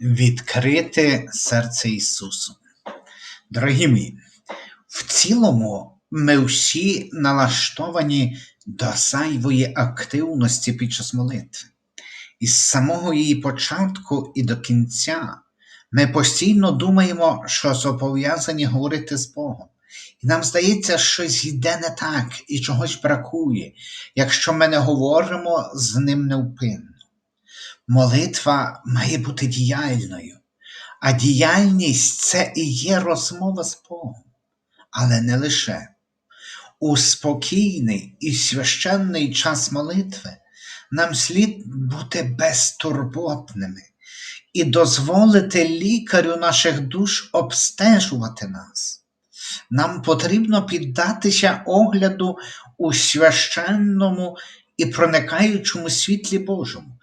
Відкрити серце Ісусу. Дорогі мої, в цілому ми всі налаштовані до зайвої активності під час молитви. Із самого її початку і до кінця ми постійно думаємо, що зобов'язані говорити з Богом. І нам здається, щось йде не так і чогось бракує, якщо ми не говоримо з ним невпинно. Молитва має бути діяльною, а діяльність це і є розмова з Богом. Але не лише. У спокійний і священний час молитви нам слід бути безтурботними і дозволити лікарю наших душ обстежувати нас. Нам потрібно піддатися огляду у священному і проникаючому світлі Божому,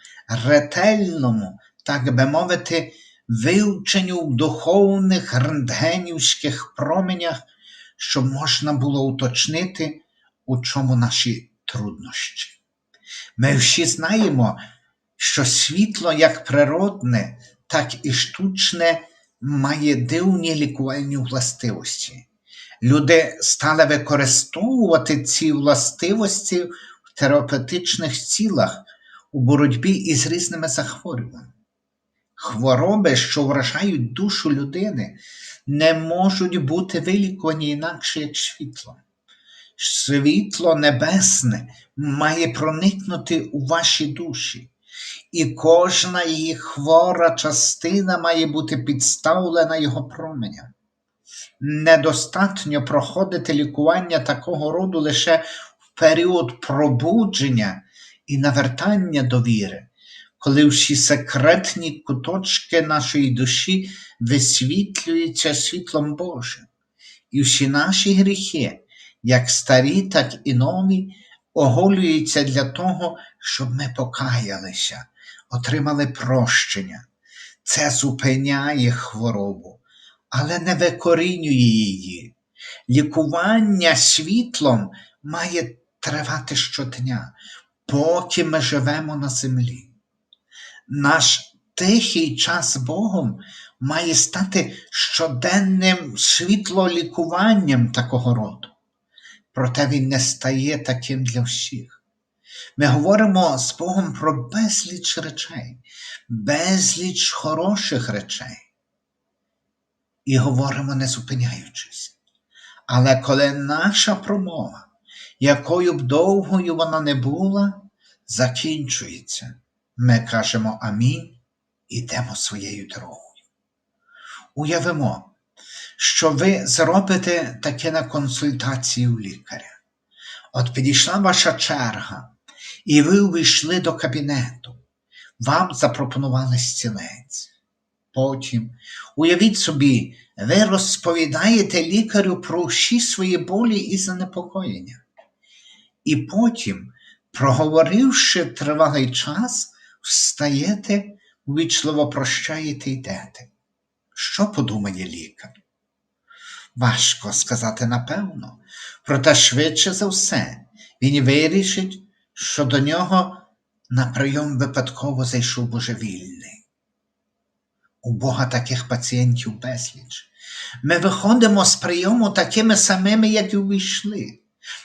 ретельному, так би мовити, вивченню в духовних рентгенівських променях, щоб можна було уточнити, у чому наші труднощі. Ми всі знаємо, що світло як природне, так і штучне має дивні лікувальні властивості. Люди стали використовувати ці властивості в терапевтичних цілах у боротьбі із різними захворюваннями. Хвороби, що вражають душу людини, не можуть бути вилікувані інакше, як світлом. Світло небесне має проникнути у ваші душі, і кожна її хвора частина має бути підставлена його променям. Недостатньо проходити лікування такого роду лише в період пробудження і навертання до віри, коли всі секретні куточки нашої душі висвітлюються світлом Божим, і всі наші гріхи, як старі, так і нові, оголюються для того, щоб ми покаялися, отримали прощення. Це зупиняє хворобу, але не викорінює її. Лікування світлом має тривати щодня, поки ми живемо на землі. Наш тихий час Богом має стати щоденним світлолікуванням такого роду. Проте він не стає таким для всіх. Ми говоримо з Богом про безліч речей, безліч хороших речей. І говоримо не зупиняючись. Але коли наша промова, якою б довгою вона не була, закінчується, ми кажемо Амінь і йдемо своєю дорогою. Уявимо, що ви зробите таке на консультації у лікаря. От підійшла ваша черга, і ви увійшли до кабінету, вам запропонували стілець. Потім, уявіть собі, ви розповідаєте лікарю про всі свої болі і занепокоєння. І потім, проговоривши тривалий час, встаєте, ввічливо прощаєте йдете. Що подумає лікар? Важко сказати напевно, проте швидше за все він вирішить, що до нього на прийом випадково зайшов божевільний. У Бога таких пацієнтів безліч. Ми виходимо з прийому такими самими, як і увійшли,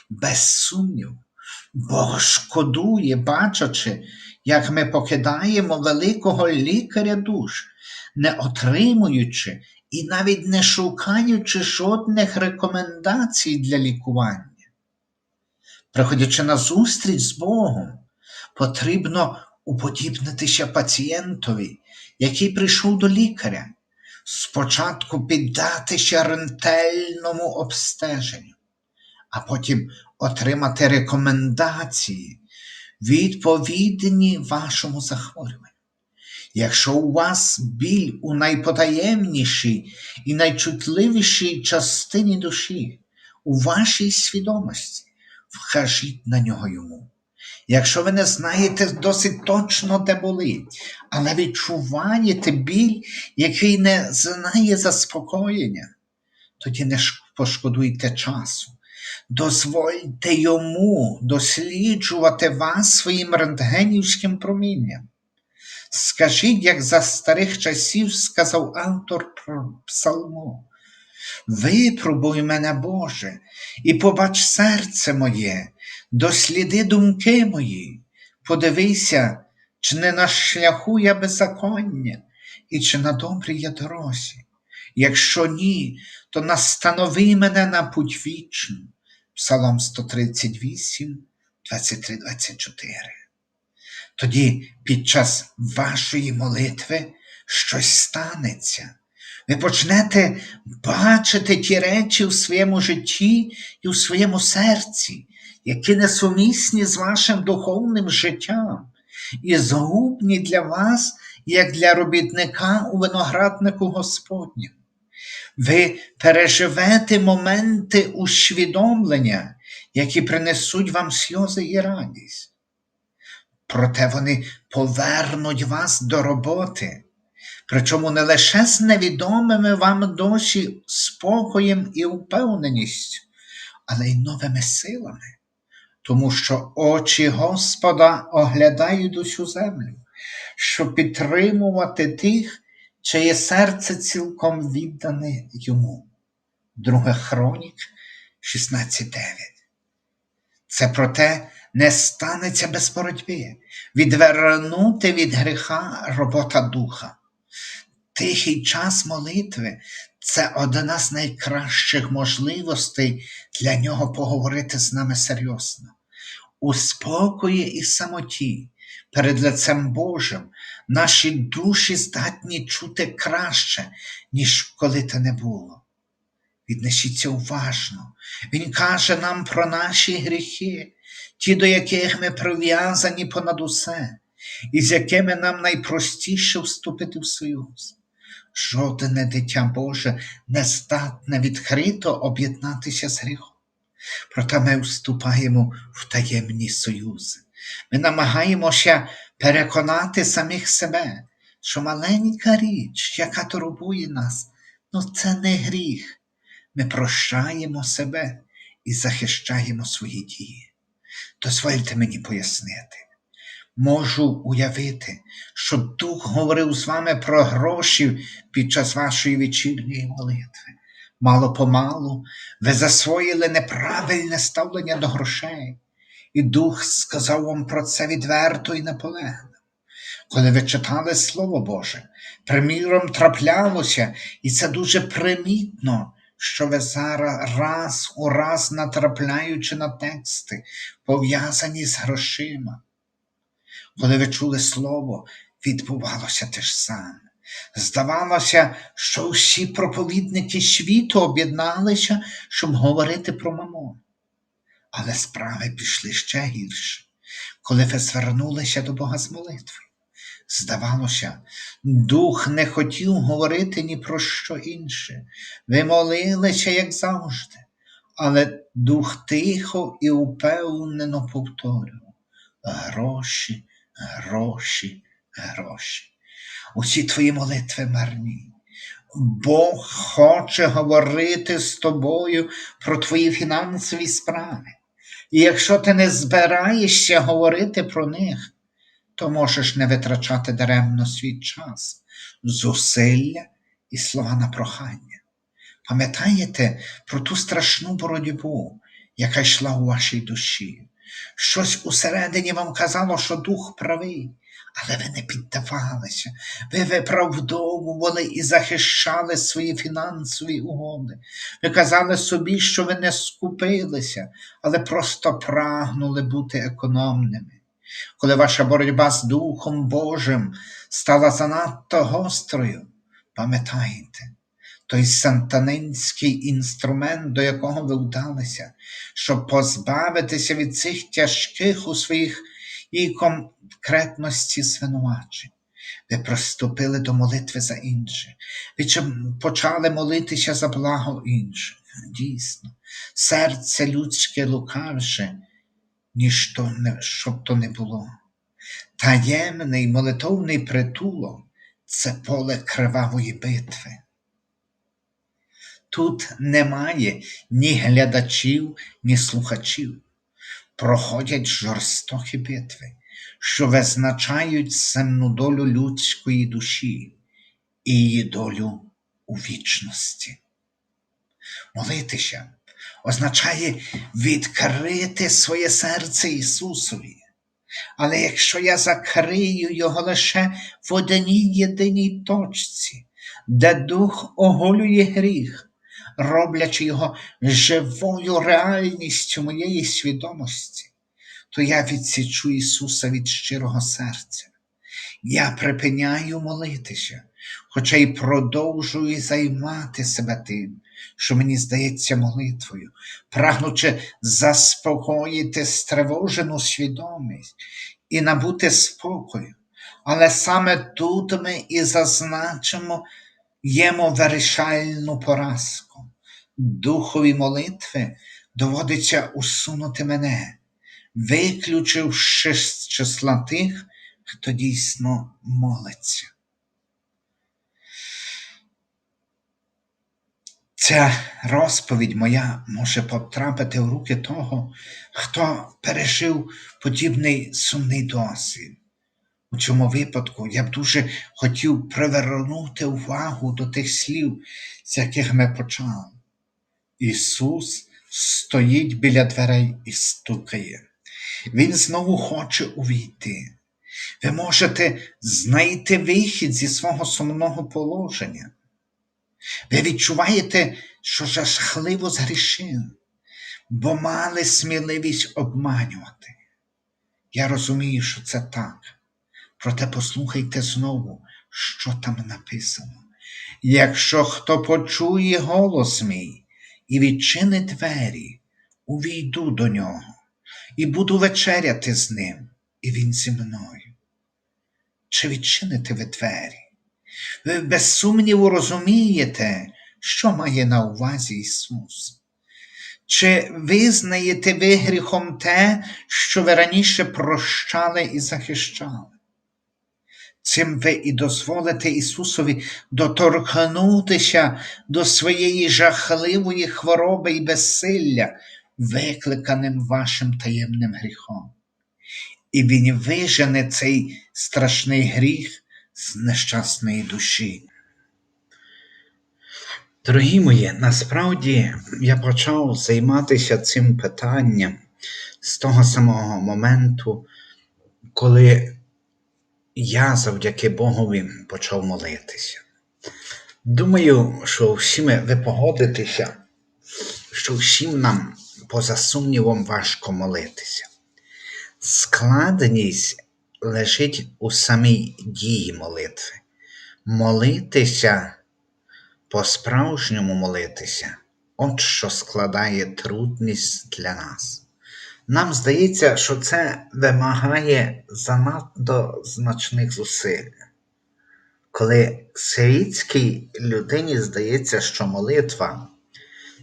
без сумніву. Бог шкодує, бачачи, як ми покидаємо великого лікаря душ, не отримуючи і навіть не шукаючи жодних рекомендацій для лікування. Приходячи на зустріч з Богом, потрібно уподібнитися пацієнтові, який прийшов до лікаря, спочатку піддатися рентельному обстеженню, а потім отримати рекомендації, відповідні вашому захворюванню. Якщо у вас біль у найпотаємнішій і найчутливішій частині душі, у вашій свідомості, вкажіть на нього йому. Якщо ви не знаєте досить точно, де болить, але відчуваєте біль, який не знає заспокоєння, тоді не пошкодуйте часу. Дозвольте йому досліджувати вас своїм рентгенівським промінням. Скажіть, як за старих часів сказав автор псалму. Випробуй мене, Боже, і побач серце моє, досліди думки мої, подивися, чи не на шляху я беззаконня, і чи на добрій я дорозі. Якщо ні, то настанови мене на путь вічну. Псалом 138, 23, 24. Тоді під час вашої молитви щось станеться. Ви почнете бачити ті речі в своєму житті і в своєму серці, які несумісні з вашим духовним життям, і згубні для вас, як для робітника у винограднику Господню. Ви переживете моменти усвідомлення, які принесуть вам сльози і радість. Проте вони повернуть вас до роботи, причому не лише з невідомими вам досі спокоєм і впевненістю, але й новими силами, тому що очі Господа оглядають усю землю, щоб підтримувати тих, чиє серце цілком віддане йому. Друга Хронік 16.9. Це про те, не станеться без боротьби, відвернути від гріха робота духа. Тихий час молитви це одна з найкращих можливостей для нього поговорити з нами серйозно. У спокої і самоті перед лицем Божим наші душі здатні чути краще, ніж коли те не було. Віднесіться уважно. Він каже нам про наші гріхи, ті, до яких ми прив'язані понад усе, і з якими нам найпростіше вступити в союз. Жодне дитя Боже не здатне відкрито об'єднатися з гріхом. Проте ми вступаємо в таємні союзи. Ми намагаємося переконати самих себе, що маленька річ, яка турбує нас, ну це не гріх. Ми прощаємо себе і захищаємо свої дії. Дозвольте мені пояснити. Можу уявити, що Дух говорив з вами про гроші під час вашої вечірньої молитви. Мало помалу ви засвоїли неправильне ставлення до грошей, і Дух сказав вам про це відверто і наполегливо. Коли ви читали Слово Боже, приміром траплялося, і це дуже примітно, що ви зараз раз у раз натрапляючи на тексти, пов'язані з грошима. Коли ви чули слово, відбувалося те ж саме. Здавалося, що всі проповідники світу об'єдналися, щоб говорити про мамон. Але справи пішли ще гірше, коли ви звернулися до Бога з молитви. Здавалося, дух не хотів говорити ні про що інше. Ви молилися, як завжди, але дух тихо і упевнено повторював гроші, гроші, гроші. Усі твої молитви марні. Бог хоче говорити з тобою про твої фінансові справи. І якщо ти не збираєшся говорити про них, то можеш не витрачати даремно свій час, зусилля і слова на прохання. Пам'ятаєте про ту страшну боротьбу, яка йшла у вашій душі? Щось усередині вам казало, що дух правий, але ви не піддавалися, ви виправдовували і захищали свої фінансові угоди. Ви казали собі, що ви не скупилися, але просто прагнули бути економними. Коли ваша боротьба з Духом Божим стала занадто гострою, пам'ятайте, той сантанинський інструмент, до якого ви вдалися, щоб позбавитися від цих тяжких у своїх і конкретності звинувачень. Ви приступили до молитви за інших, ви почали молитися за благо інших. Дійсно, серце людське лукавше, ніж то щоб то не було. Таємний молитовний притулок це поле кривавої битви. Тут немає ні глядачів, ні слухачів. Проходять жорстокі битви, що визначають земну долю людської душі і її долю у вічності. Молитися означає відкрити своє серце Ісусові. Але якщо я закрию його лише в одній єдиній точці, де дух оголює гріх, роблячи його живою реальністю моєї свідомості, то я відсічу Ісуса від щирого серця. Я припиняю молитися, хоча й продовжую займати себе тим, що мені здається молитвою, прагнучи заспокоїти стривожену свідомість і набути спокою. Але саме тут ми і зазначимо ємо вирішальну поразку. Духові молитви доводиться усунути мене, виключивши з числа тих, хто дійсно молиться. Ця розповідь моя може потрапити в руки того, хто пережив подібний сумний досвід. У цьому випадку я б дуже хотів привернути увагу до тих слів, з яких ми почали. Ісус стоїть біля дверей і стукає. Він знову хоче увійти. Ви можете знайти вихід зі свого сумного положення. Ви відчуваєте, що жахливо згрішили, бо мали сміливість обманювати. Я розумію, що це так. Проте послухайте знову, що там написано. Якщо хто почує голос мій і відчинить двері, увійду до нього і буду вечеряти з ним, і він зі мною. Чи відчините ви двері? Ви без сумніву розумієте, що має на увазі Ісус. Чи визнаєте ви гріхом те, що ви раніше прощали і захищали? Цим ви і дозволите Ісусові доторкнутися до своєї жахливої хвороби і безсилля, викликаним вашим таємним гріхом. І Він вижене цей страшний гріх з нещасної душі. Дорогі мої, насправді я почав займатися цим питанням з того самого моменту, коли я завдяки Богові почав молитися. Думаю, що всі ви погодитеся, що всім нам, поза сумнівом, важко молитися. Складність лежить у самій дії молитви. Молитися, по-справжньому молитися, от що складає трудність для нас. Нам здається, що це вимагає занадто значних зусиль. Коли світській людині здається, що молитва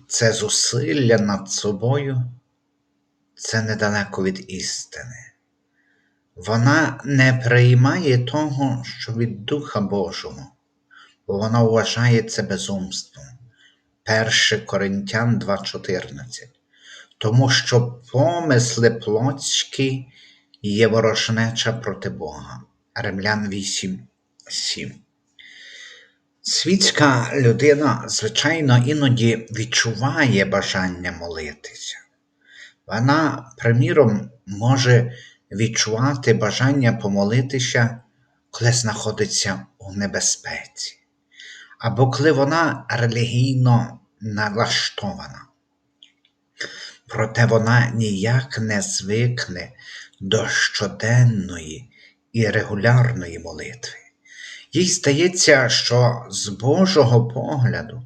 це зусилля над собою, це недалеко від істини. Вона не приймає того, що від Духа Божого, бо вона вважає це безумством. 1 Коринтян 2,14 тому що помисли плотські є ворожнеча проти Бога. Римлян 8,7. Світська людина, звичайно, іноді відчуває бажання молитися. Вона, приміром, може відчувати бажання помолитися, коли знаходиться у небезпеці, або коли вона релігійно налаштована проте вона ніяк не звикне до щоденної і регулярної молитви. Їй здається, що з Божого погляду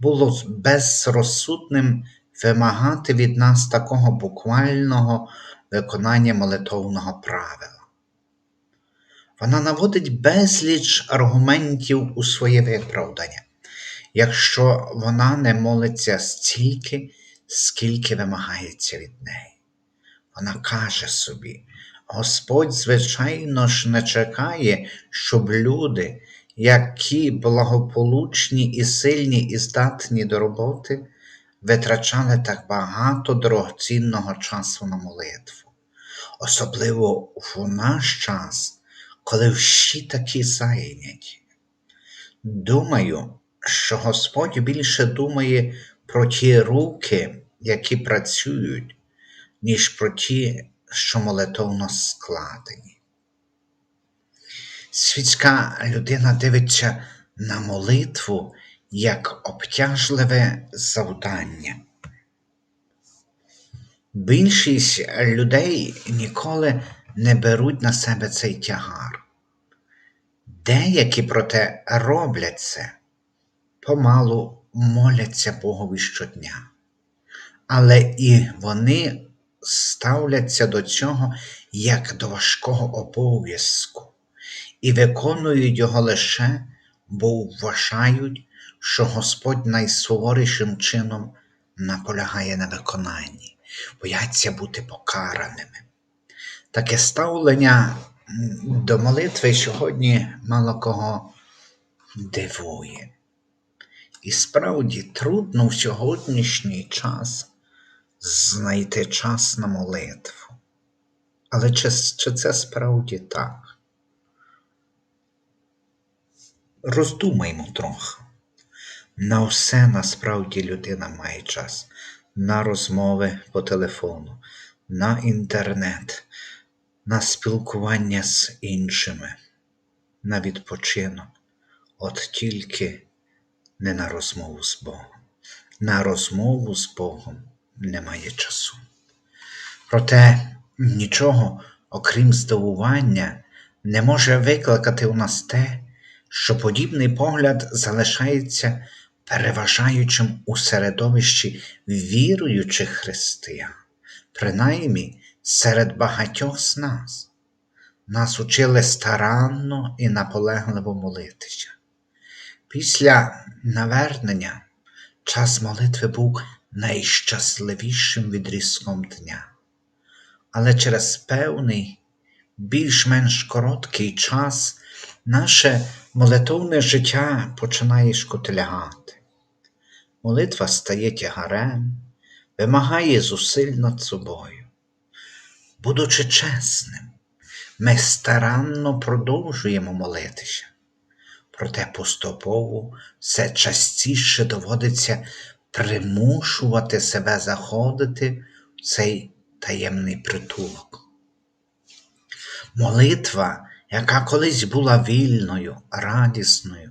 було безрозсудним вимагати від нас такого буквального виконання молитовного правила. Вона наводить безліч аргументів у своє виправдання, якщо вона не молиться стільки, скільки вимагається від неї. Вона каже собі, Господь, звичайно ж, не чекає, щоб люди, які благополучні і сильні і здатні до роботи, витрачали так багато дорогоцінного часу на молитву. особливо в наш час, коли всі такі зайняті. Думаю, що Господь більше думає про ті руки, які працюють, ніж про ті, що молитовно складені. Світська людина дивиться на молитву як обтяжливе завдання. Більшість людей ніколи не беруть на себе цей тягар. Деякі, проте, роблять це, помалу моляться Богові щодня. Але і вони ставляться до цього як до важкого обов'язку і виконують його лише, бо вважають, що Господь найсуворішим чином наполягає на виконанні, бояться бути покараними. Таке ставлення до молитви сьогодні мало кого дивує. І справді трудно в сьогоднішній час знайти час на молитву. Але чи, чи це справді так? Роздумаймо трохи. На все насправді людина має час. На розмови по телефону, на інтернет, на спілкування з іншими, на відпочинок. От тільки не на розмову з Богом. На розмову з Богом немає часу. Проте нічого, окрім здивування, не може викликати у нас те, що подібний погляд залишається переважаючим у середовищі віруючих християн, принаймні серед багатьох з нас. Нас учили старанно і наполегливо молитися. Після навернення час молитви був найщасливішим відрізком дня. Але через певний, більш-менш короткий час наше молитовне життя починає шкотилягати. Молитва стає тягарем, вимагає зусиль над собою. Будучи чесним, ми старанно продовжуємо молитися, проте поступово все частіше доводиться примушувати себе заходити в цей таємний притулок. Молитва, яка колись була вільною, радісною,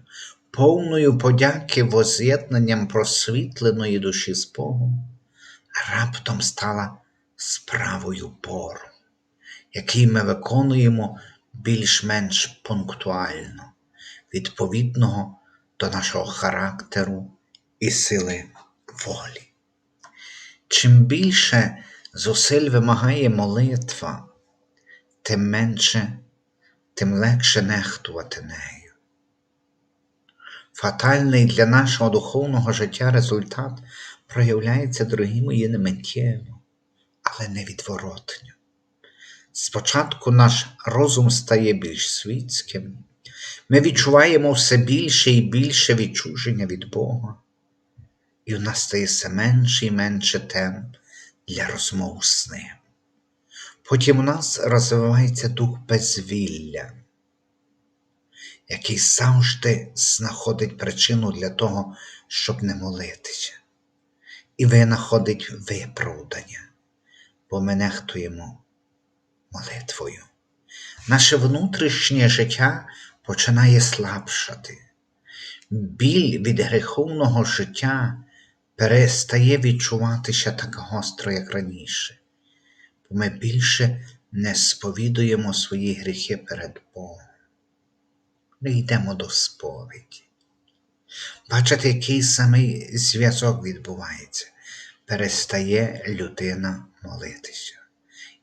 повною подяки воз'єднанням просвітленої душі з Богом, раптом стала справою бору, який ми виконуємо більш-менш пунктуально, відповідного до нашого характеру і сили волі. Чим більше зусиль вимагає молитва, тим менше, тим легше нехтувати нею. Фатальний для нашого духовного життя результат проявляється, дорогі мої, не миттєво, але невідворотньо. Спочатку наш розум стає більш світським, ми відчуваємо все більше і більше відчуження від Бога, і у нас стає все менше і менше тем для розмов з ним. Потім у нас розвивається дух безвілля, який завжди знаходить причину для того, щоб не молитися, і винаходить виправдання, бо ми нехтуємо молитвою. Наше внутрішнє життя починає слабшати. Біль від греховного життя перестає відчуватися так гостро, як раніше, бо ми більше не сповідуємо свої гріхи перед Богом. Не йдемо до сповіді. Бачите, який самий зв'язок відбувається, перестає людина молитися.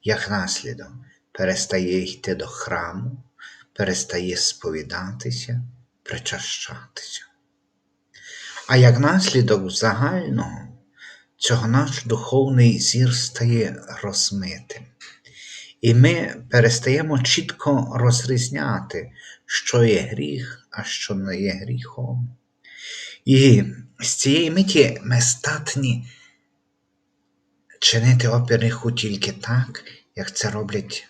Як наслідок, перестає йти до храму, перестає сповідатися, причащатися. А як наслідок загального, цього наш духовний зір стає розмитим. І ми перестаємо чітко розрізняти, що є гріх, а що не є гріхом. І з цієї миті ми здатні чинити опір тільки так, як це роблять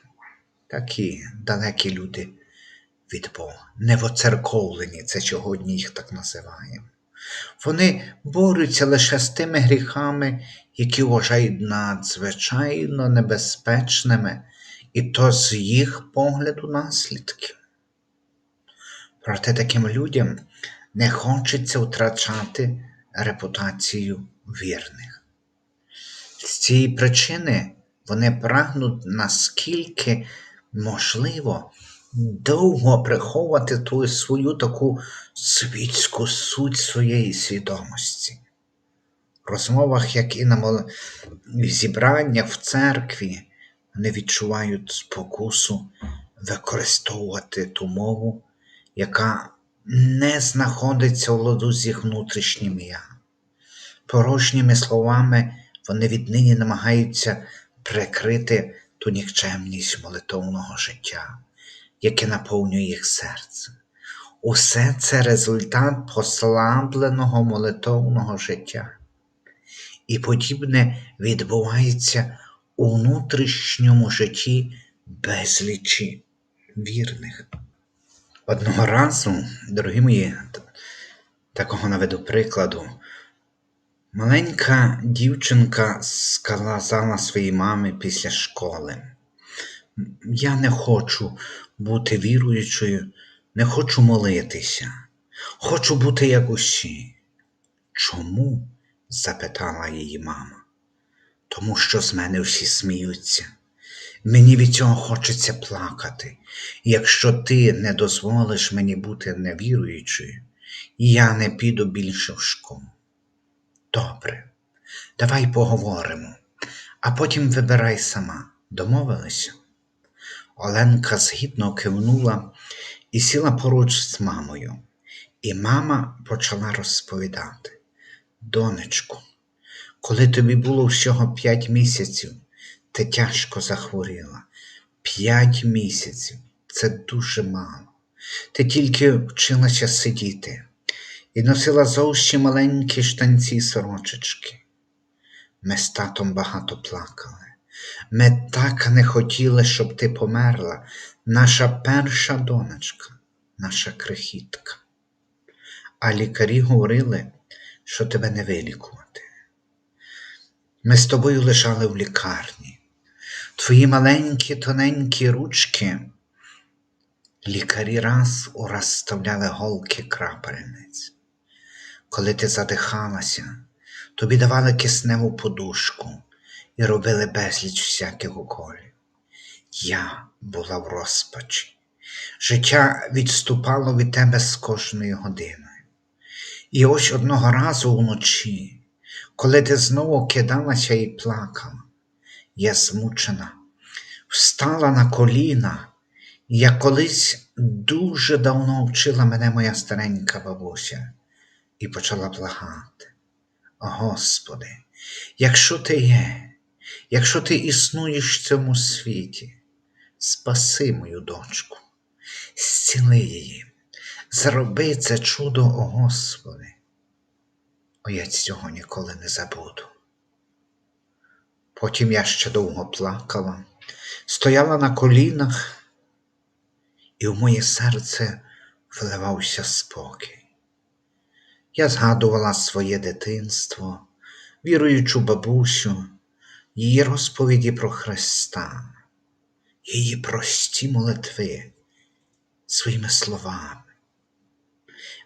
такі далекі люди від Бога. Невоцерковлені, це сьогодні їх так називаємо. Вони борються лише з тими гріхами, які вважають надзвичайно небезпечними, і то з їх погляду наслідків. Проте таким людям не хочеться втрачати репутацію вірних. З цієї причини вони прагнуть наскільки можливо довго приховувати ту свою таку світську суть своєї свідомості. В розмовах, як і на мол... зібраннях в церкві, вони відчувають спокусу використовувати ту мову, яка не знаходиться у ладу з їх внутрішнім я. Порожніми словами вони віднині намагаються прикрити ту нікчемність молитовного життя, яке наповнює їх серце. Усе це результат послабленого молитовного життя. І подібне відбувається у внутрішньому житті безлічі вірних. Одного разу, дорогі мої, такого наведу прикладу, маленька дівчинка сказала своїй мамі після школи: Я не хочу бути віруючою, не хочу молитися, хочу бути як усі. Чому? запитала її мама. Тому що з мене всі сміються. Мені від цього хочеться плакати. Якщо ти не дозволиш мені бути невіруючою, я не піду більше в школу. Добре, давай поговоримо, а потім вибирай сама. Домовилися? Оленка згідно кивнула і сіла поруч з мамою, і мама почала розповідати. Донечку, коли тобі було всього п'ять місяців, ти тяжко захворіла. П'ять місяців це дуже мало. Ти тільки вчилася сидіти і носила зовсім маленькі штанці сорочечки. Ми з татом багато плакали. Ми так не хотіли, щоб ти померла, наша перша донечка, наша крихітка. А лікарі говорили, що тебе не вилікувати. Ми з тобою лежали в лікарні. Твої маленькі тоненькі ручки лікарі раз у раз вставляли голки крапельниць. Коли ти задихалася, тобі давали кисневу подушку і робили безліч всяких уколів. Я була в розпачі. Життя відступало від тебе з кожною годиною. І ось одного разу вночі, коли ти знову кидалася і плакала, я змучена, встала на коліна, як колись дуже давно вчила мене моя старенька бабуся, і почала благати. Господи, якщо ти є, якщо ти існуєш в цьому світі, спаси мою дочку, зціли її, зроби це чудо, о Господи. О, я цього ніколи не забуду. Потім я ще довго плакала, стояла на колінах, і в моє серце вливався спокій. Я згадувала своє дитинство, віруючу бабусю, її розповіді про Христа, її прості молитви своїми словами.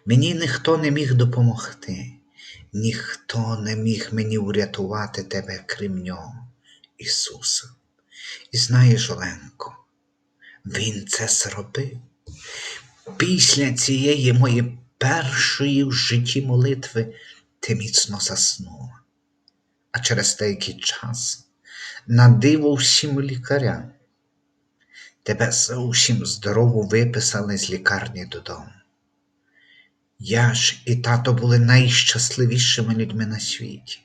Мені ніхто не міг допомогти, ніхто не міг мені врятувати тебе, крім нього, Ісуса. І знаєш, Оленко, Він це зробив. Після цієї моєї першої в житті молитви ти міцно заснула. А через деякий час на диво всім лікарям тебе зовсім здорово виписали з лікарні додому. Я ж і тато були найщасливішими людьми на світі.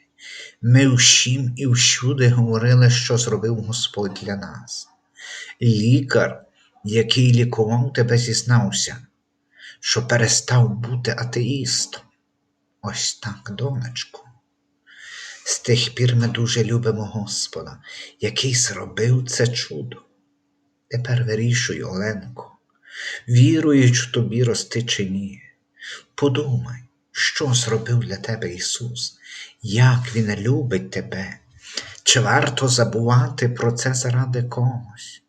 Ми всім і всюди говорили, що зробив Господь для нас. Лікар, який лікував тебе, зізнався, що перестав бути атеїстом. Ось так, донечко. З тих пір ми дуже любимо Господа, який зробив це чудо. Тепер вирішуй, Оленко, віруючи тобі рости чи ні. Подумай, що зробив для тебе Ісус, як Він любить тебе. Чи варто забувати про це заради когось?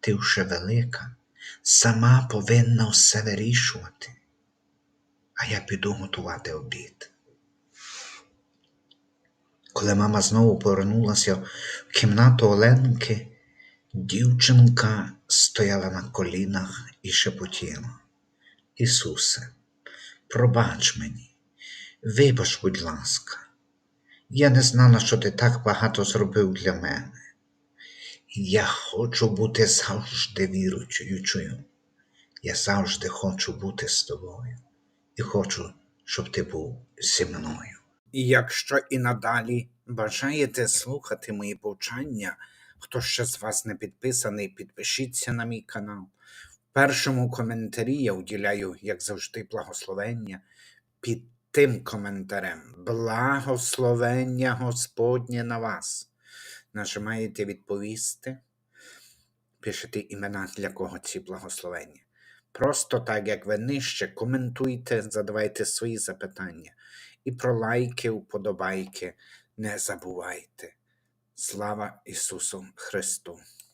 Ти вже велика, сама повинна все вирішувати. А я піду готувати обід. Коли мама знову повернулася в кімнату Оленки, дівчинка стояла на колінах і шепотіла. Ісусе, пробач мені, вибач, будь ласка, я не знала, що ти так багато зробив для мене. Я хочу бути завжди віруючою. Я завжди хочу бути з тобою і хочу, щоб ти був зі мною. І якщо і надалі бажаєте слухати мої повчання, хто ще з вас не підписаний, підпишіться на мій канал. В першому коментарі я уділяю, як завжди, благословення під тим коментарем. Благословення Господнє на вас. Нажимаєте відповісти, пишете імена, для кого ці благословення. Просто так, як ви нижче, коментуйте, задавайте свої запитання. І про лайки, вподобайки не забувайте. Слава Ісусу Христу!